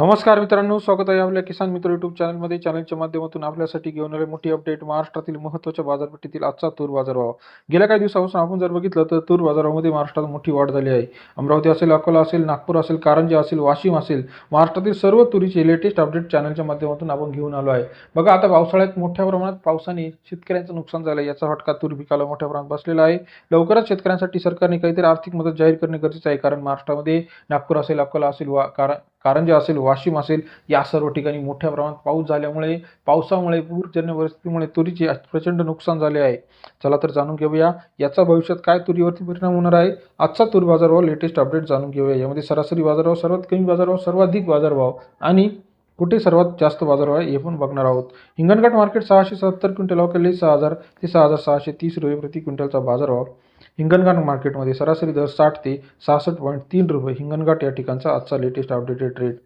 नमस्कार मित्रांनो स्वागत आहे आपल्या किसान मित्र युट्यूब चॅनलमध्ये चॅनलच्या माध्यमातून आपल्यासाठी घेऊन आले मोठी अपडेट महाराष्ट्रातील महत्त्वाच्या बाजारपेठेतील आजचा तूर बाजारभाव. गेल्या काही दिवसापासून आपण जर बघितलं तर तूर बाजारामध्ये महाराष्ट्रात मोठी वाढ झाली आहे. अमरावती असेल अकोला असेल नागपूर असेल कारंजा असेल वाशिम असेल महाराष्ट्रातील सर्व तुरीचे लेटेस्ट अपडेट चॅनलच्या माध्यमातून आपण घेऊन आलो आहे. बघा आता पावसाळ्यात मोठ्या प्रमाणात पावसाने शेतकऱ्यांचं नुकसान झालं आहे. याचा फटका तूर पिकाला मोठ्या प्रमाणात बसलेला आहे. लवकरच शेतकऱ्यांसाठी सरकारने काहीतरी आर्थिक मदत जाहीर करणे गरजेचं आहे. कारण महाराष्ट्रामध्ये नागपूर असेल अकोला असेल वा कारण कारंजा असेल वाशिम असेल या सर्व ठिकाणी मोठ्या प्रमाणात पाऊस झाल्यामुळे पावसामुळे पूरजन्य परिस्थितीमुळे तुरीचे प्रचंड नुकसान झाले आहे. चला तर जाणून घेऊया याचा भविष्यात काय तुरीवरती परिणाम होणार आहे? आजचा तूर बाजारभाव लेटेस्ट अपडेट जाणून घेऊया. यामध्ये सरासरी बाजारभाव सर्वात कमी बाजारभाव सर्वाधिक बाजारभाव आणि कुठे सर्वात जास्त बाजारभाव आहे हे पण बघणार आहोत. हिंगणघाट मार्केट सहाशे सत्तर क्विंटल अवकेले सहा हजार ते सहा हजार सहाशे तीस रुपये प्रति क्विंटलचा बाजारभाव. हिंगणघाट मार्केटमध्ये सरासरी दर साठ ते सहासष्ट पॉईंट तीन रुपये हिंगणघाट या ठिकाणचा आजचा लेटेस्ट अपडेटेड रेट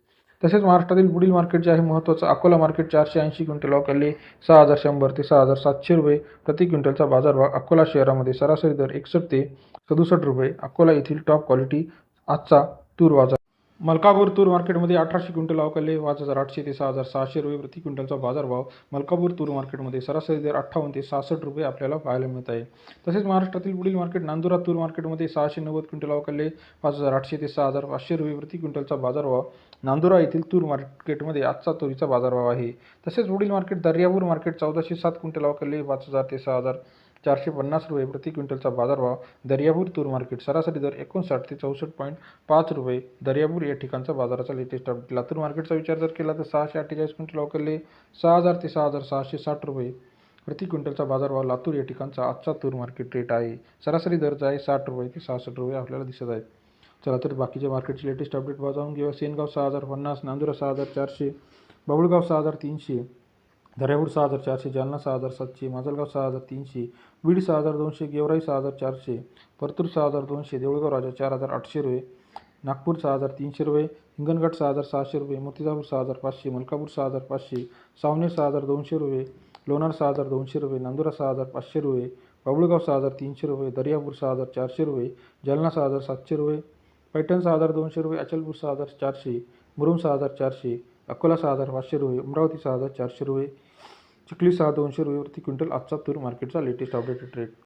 तसेच महाराष्ट्रातील पुढील मार्केट जे आहे महत्त्वाचं अकोला मार्केट चारशे ऐंशी क्विंटल अवकाले सहा हजार शंभर ते सहा हजार सातशे रुपये प्रति क्विंटलचा बाजारभाव अकोला शहरामध्ये सरासरी दर एकसष्ट ते सदुसष्ट रुपये अकोला येथील टॉप क्वालिटी आजचा तूर बाजार. मलकापूर तूर मार्केटमध्ये अठराशे क्विंटल अवकाले पाच हजार आठशे ते सहा हजार सहाशे रुपये प्रति क्विंटलचा बाजारभाव मलकापूर तूर मार्केटमध्ये सरासरी दर अठ्ठावन्न ते सहासष्ट रुपये आपल्याला पाहायला मिळत आहे. तसेच महाराष्ट्रातील पुढील मार्केट नांदुरा तूर मार्केटमध्ये सहाशे नव्वद क्विंटल अवकाले पाच हजार आठशे ते सहा हजार पाचशे रुपये प्रति क्विंटलचा बाजारभाव नांदुरा येथील तूर मार्केटमध्ये आजचा तुरीचा बाजारभाव आहे. तसेच पुढील मार्केट दर्यापूर मार्केट चौदाशे सात क्विंटल अवकाले पाच हजार ते सहा हजार चारशे पन्नास रुपये प्रति क्विंटलचा बाजारभाव दर्यापूर तूर मार्केट सरासरी दर एकोणसाठ ते चौसष्ट पॉईंट पाच रुपये दर्यापूर या ठिकाणचा बाजाराचा लेटेस्ट अपडेट लातूर मार्केटचा विचार जर केला तर सहाशे अठ्ठेचाळीस क्विंटल अवकाले सहा हजार ते सहा हजार सहाशे साठ रुपये प्रति क्विंटलचा बाजारभाव लातूर या ठिकाणचा आजचा तूर मार्केट रेट आहे. सरासरी दरचा आहे साठ रुपये ते सहासष्ट रुपये आपल्याला दिसत आहेत चला तर बाकीच्या मार्केटचे लेटेस्ट अपडेट भाव जाऊन घेऊया सेनगाव सहा हजार पन्नास नांदुरा सहा हजार चारशे बाबुळगाव सहा हजार तीनशे दर्यापूर सहा हजार चारशे जालना सहा हजार सातशे माजलगाव सहा हजार तीनशे बीड सहा हजार दोनशे गेवराई सहा हजार चारशे परतूर सहा हजार दोनशे देऊळगाव राजा चार हजार आठशे रुपये नागपूर सहा हजार तीनशे रुपये हिंगणघाट सहा हजार सहाशे रुपये मूर्तिजापूर सहा हजार पाचशे मलकापूर सहा हजार पाचशे सावनेर सहा हजार दोनशे रुपये लोणार सहा हजार दोनशे रुपये नांदुरा सहा हजार पाचशे रुपये बाबुळगाव सहा हजार तीनशे रुपये दर्यापूर सहा हजार चारशे रुपये जालना सहा हजार सातशे रुपये पैठण सहा हजार दोनशे रुपये अचलपूर सहा हजार चारशे मुरुम सहा हजार चारशे अकोला सहा हजार पाचशे रुपये अमरावती सहा हजार चारशे रुपये चिखली सहा दोनशे रुपये प्रति क्विंटल आजचा तूर मार्केटचा लेटेस्ट अपडेटेड रेट